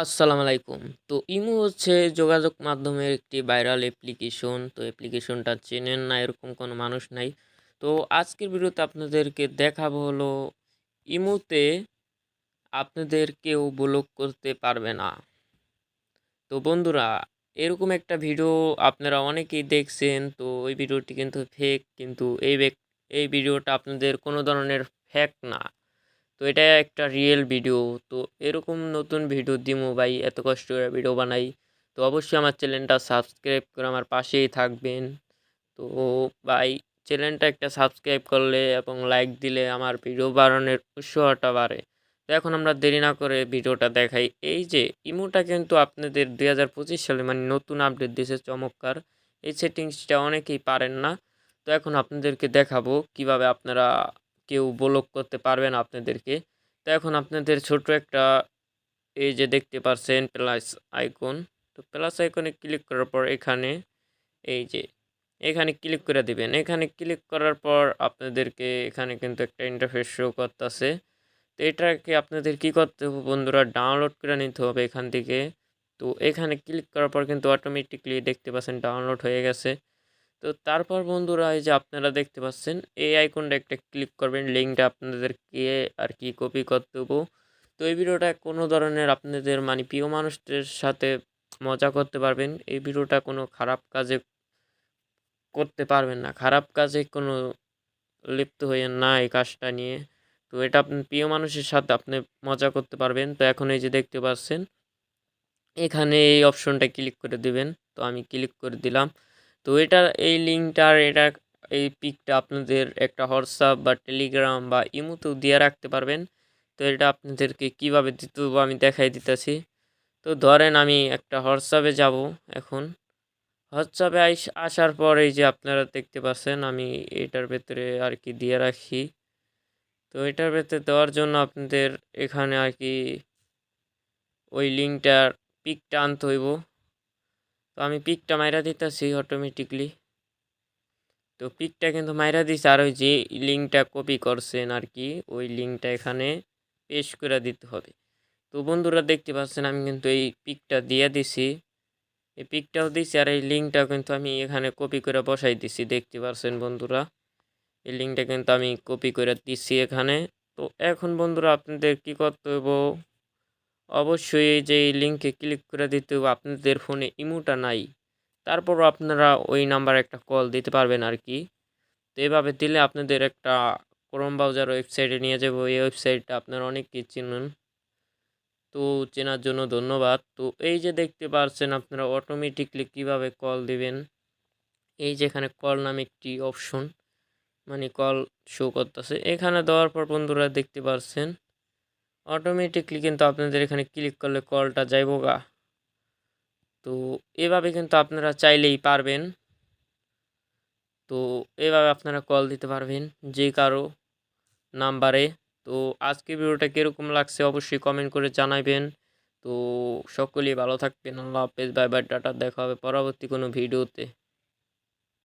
আসসালামু আলাইকুম তো ইমো হচ্ছে যোগাযোগ মাধ্যমের একটি ভাইরাল অ্যাপ্লিকেশন তো অ্যাপ্লিকেশনটা চেনেন না, এরকম কোনো মানুষ নাই। তো আজকের ভিডিওতে আপনাদেরকে দেখাবো হলো ইমোতে আপনাদের কেউ ব্লক করতে পারবে না। তো বন্ধুরা, এরকম একটা ভিডিও আপনারা অনেকেই দেখছেন। তো ওই ভিডিওটি কিন্তু ফেক কিন্তু এই এই ভিডিওটা আপনাদের কোনো ধরনের ফেক না। তো এটা একটা রিয়েল ভিডিও তো এরকম নতুন ভিডিও দিমু ভাই, এত কষ্ট করে ভিডিও বানাই। তো অবশ্যই আমার চ্যানেলটা সাবস্ক্রাইব করে আমার পাশেই থাকবেন। তো ভাই চ্যানেলটা একটা সাবস্ক্রাইব করলে এবং লাইক দিলে আমার ভিডিও বাড়ানোর উৎসাহটা বাড়ে। তো এখন আমরা দেরি না করে ভিডিওটা দেখাই। এই যে ইমোটা কিন্তু আপনাদের দুই হাজার পঁচিশ সালে মানে নতুন আপডেট দিয়েছে, চমৎকার। এই সেটিংসটা অনেকেই পারেন না। তো এখন আপনাদেরকে দেখাবো কীভাবে আপনারা কেউ ব্লক করতে পারবে না আপনাদেরকে। তো এখন আপনাদের ছোট একটা এই যে দেখতে পাচ্ছেন প্লাস আইকন তো প্লাস আইকনে ক্লিক করার পর এখানে এই যে, এখানে ক্লিক করে দিবেন। এখানে ক্লিক করার পর আপনাদেরকে এখানে কিন্তু একটা ইন্টারফেস শো করতেছে। তো এটাকে আপনাদের কি করতে হবে বন্ধুরা? ডাউনলোড করে নিতে হবে এখান থেকে। তো এখানে ক্লিক করার পর কিন্তু অটোমেটিকলি দেখতে পাচ্ছেন ডাউনলোড হয়ে গেছে। তো তারপর বন্ধুরা এই যে আপনারা দেখতে পাচ্ছেন, এই আইকনটা একটা ক্লিক করবেন, লিঙ্কটা আপনাদেরকে আর কি কপি করতে হব তো এই ভিডিওটা কোনো ধরনের আপনাদের মানে প্রিয় মানুষদের সাথে মজা করতে পারবেন, এই ভিডিওটা কোনো খারাপ কাজে করতে পারবেন না। খারাপ কাজে কোনো লিপ্ত হয়ে না এই কাজটা নিয়ে। তো এটা আপনি প্রিয় মানুষের সাথে আপনি মজা করতে পারবেন। তো এখন এই যে দেখতে পাচ্ছেন, এখানে এই অপশনটা ক্লিক করে দিবেন। তো আমি ক্লিক করে দিলাম। তো এটা, এই লিঙ্কটার এটা, এই পিকটা আপনাদের একটা হোয়াটসঅ্যাপ বা টেলিগ্রাম বা ইমোতেও দিয়ে রাখতে পারবেন। তো এটা আপনাদেরকে কীভাবে দিতে আমি দেখাই দিতেছি। তো ধরেন আমি একটা হোয়াটসঅ্যাপে যাব এখন। হোয়াটসঅ্যাপে আসার পর এই যে আপনারা দেখতে পাচ্ছেন আমি এটার ভেতরে আর কি দিয়ে রাখি। তো এটার ভেতরে দেওয়ার জন্য আপনাদের এখানে আর কি ওই লিঙ্কটার পিকটা আনতে হইব। তো আমি পিকটা মাইরা দিতেছি অটোমেটিকলি তো পিকটা কিন্তু মাইরা দিছে আর ওই যে লিঙ্কটা কপি করছেন আর কি, ওই লিঙ্কটা এখানে পেস্ট করে দিতে হবে। তো বন্ধুরা দেখতে পাচ্ছেন আমি কিন্তু এই পিকটা দিয়ে দিছি। এই পিকটাও দিছি আর এই লিঙ্কটাও কিন্তু আমি এখানে কপি করে বসাই দিছি, দেখতে পাচ্ছেন বন্ধুরা? এই লিঙ্কটা কিন্তু আমি কপি করে দিছি এখানে। তো এখন বন্ধুরা আপনাদের কি করতে হইব অবশ্যই এই যে এই লিঙ্কে ক্লিক করে দিতে হবে। আপনাদের ফোনে ইমোটা নাই। তারপরও আপনারা ওই নাম্বারে একটা কল দিতে পারবেন আর কি তো এভাবে দিলে আপনাদের একটা ক্রোম ব্রাউজার ওয়েবসাইটে নিয়ে যাব। এই ওয়েবসাইটটা আপনারা অনেকেই চিনুন তো চেনার জন্য ধন্যবাদ। তো এই যে দেখতে পাচ্ছেন আপনারা অটোমেটিকলি কীভাবে কল দিবেন? এই যে এখানে কল নামে একটি অপশন মানে কল শো করতেছে। এখানে দেওয়ার পর বন্ধুরা দেখতে পাচ্ছেন অটোমেটিকলি কিন্তু আপনাদের এখানে ক্লিক করলে কলটা যাইব গা। তো এভাবে কিন্তু আপনারা চাইলেই পারবেন। তো এভাবে আপনারা কল দিতে পারবেন যে কারও নাম্বারে তো আজকে ভিডিওটা কীরকম লাগছে অবশ্যই কমেন্ট করে জানাবেন তো সকলেই ভালো থাকবেন, আল্লাহ হাফেজ বাই বাই টাটা, দেখা হবে পরবর্তী কোনো ভিডিওতে।